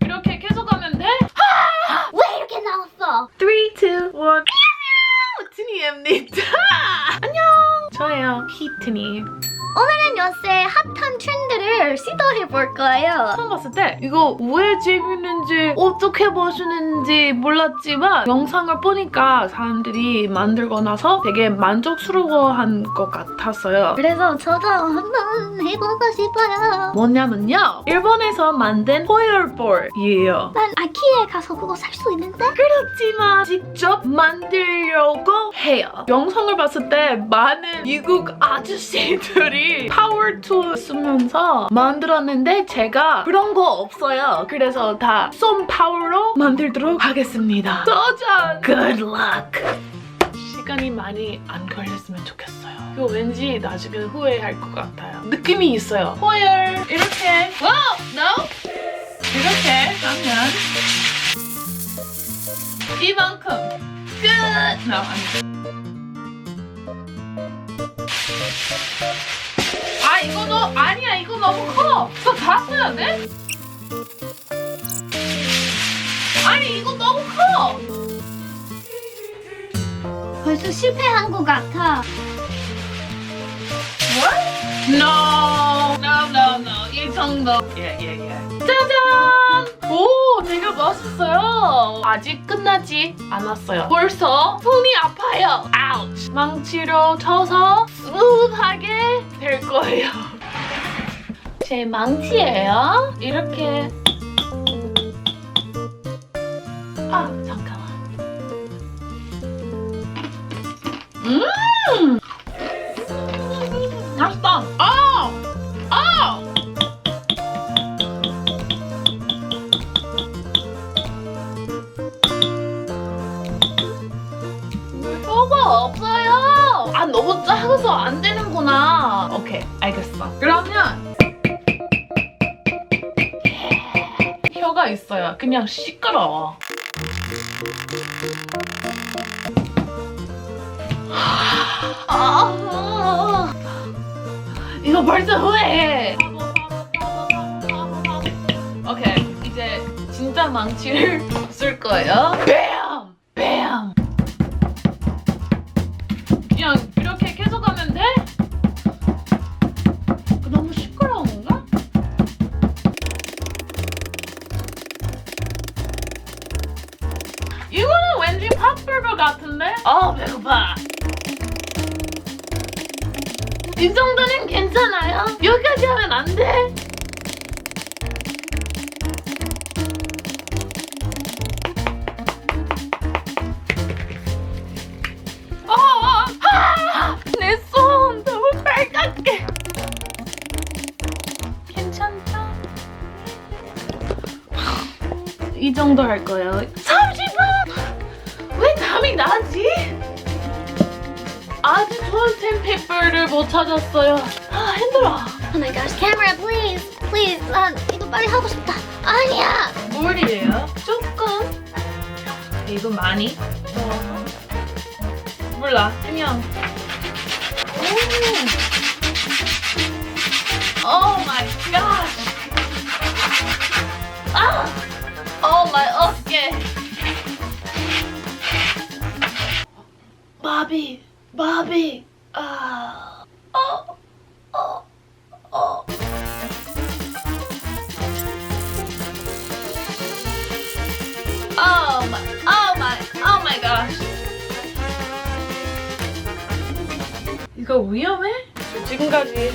이렇게 계속 하면 돼? 왜 이렇게 나왔어? 3, 2, 1 안녕하세요 티니입니다 안녕! 저예요 히트니 오늘은 요새 핫한 트렌드를 시도해 볼 거예요. 처음 봤을 때 이거 왜 재밌는지 어떻게 보시는지 몰랐지만 영상을 보니까 사람들이 만들고 나서 되게 만족스러워한 것 같았어요. 그래서 저도 한번 해보고 싶어요. 뭐냐면요. 일본에서 만든 호열볼이에요. 난 아키에 가서 그거 살 수 있는데? 그렇지만 직접 만들려고 해요. 영상을 봤을 때 많은 미국 아저씨들이 파워툴 쓰면서 만들었는데 제가 그런 거 없어요. 그래서 다쏨 파워로 만들도록 하겠습니다. 도전! Good luck! 시간이 많이 안 걸렸으면 좋겠어요. 이거 왠지 나중에 후회할 것 같아요. 느낌이 있어요. 호열 이렇게 와우! No! 이렇게 하면 이만큼 끝! 나 아니. 아 이거 너 아니야 이거 너무 커. 이거 다 써야 돼? 아니 이거 너무 커. 벌써 실패한 것 같아. What? No, no, no, no. 이 정도. 예, 예, 예. 짜잔! 오, 되게 멋있어요. 아직 끝나지 않았어요. 벌써 손이 아파요. 아우치. 망치로 쳐서 스무하게 될 거예요. 제 망치예요. 이렇게. 아, 잠깐만. 음! 없어요. 아 너무 작아서 안 되는구나. 오케이 알겠어. 그러면 혀가 있어요. 그냥 시끄러워. 아, 이거 벌써 후회해. 오케이 이제 진짜 망치를 쓸 거예요. 배고파. 이 정도는 괜찮아요? 여기까지 하면 안 돼? 아, 아, 내 손 너무 빨갛게. 괜찮죠? 이 정도 할 거예요. 30분! 왜 감이 나지? 아주 좋은 템페이퍼를 못 찾았어요. 아, 힘들어. Oh my gosh, camera, please, please. 난 이거 빨리 하고 싶다. 아니야. 물이에요. 조금. 이거 많이. 어. 몰라. 그냥. 오. 바비, 바비. 아. 어. 어. 어. Oh my, oh my, oh my gosh. 이거 위험해? 지금까지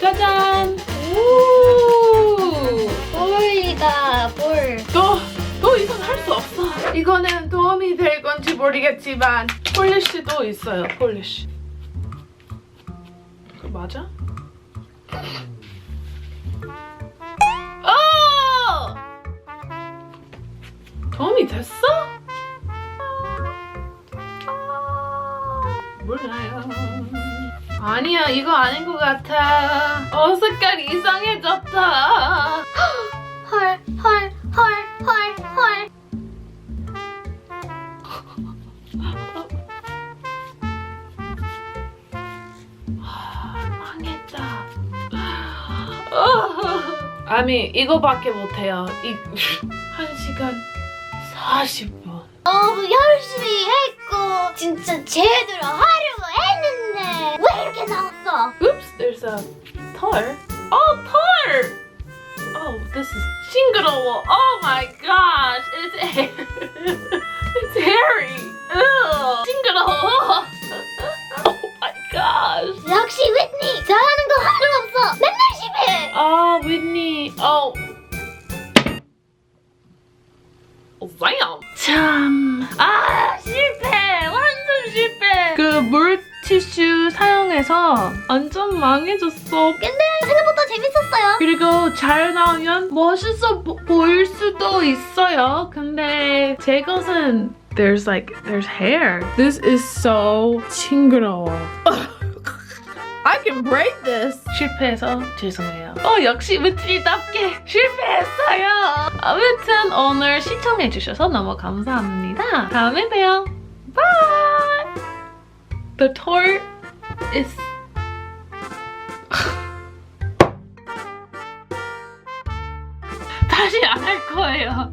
짜잔. 우. 볼이다, 볼. 너, 너 이건 할 수 없어. 이거는 도움이 될 건지 모르겠지만 폴리쉬도 있어요. 폴리쉬. 그 맞아? 어! 도움이 됐어? 몰라요. 아니야, 이거 아닌 것 같아. 어, 색깔이 이상해졌다. 헐, 헐, 헐, 헐, 헐. 아. 어, 아니 이거밖에 못해요. 이 1시간 40분. 너무 열심히 했고 진짜 제대로 하려고 했는데 왜 이렇게 나왔어? Oops, there's a tar. Oh, tar! Oh, this is 징그러워. Oh my gosh, it's Damn. 참. 아, 실패. 완전 실패. 그 물티슈 사용해서 완전 망해졌어. 근데 생각보다 재밌었어요 그리고 잘 나오면 멋있어 보, 보일 수도 있어요. 근데 제 것은 there's like there's hair. This is so 징그러워. Can break this. 실패해서 죄송해요. 어 역시 위트리답게 실패했어요. 아무튼 오늘 시청해주셔서 너무 감사합니다. 다음에 봬요. Bye. The tour is 다시 안 할 거예요.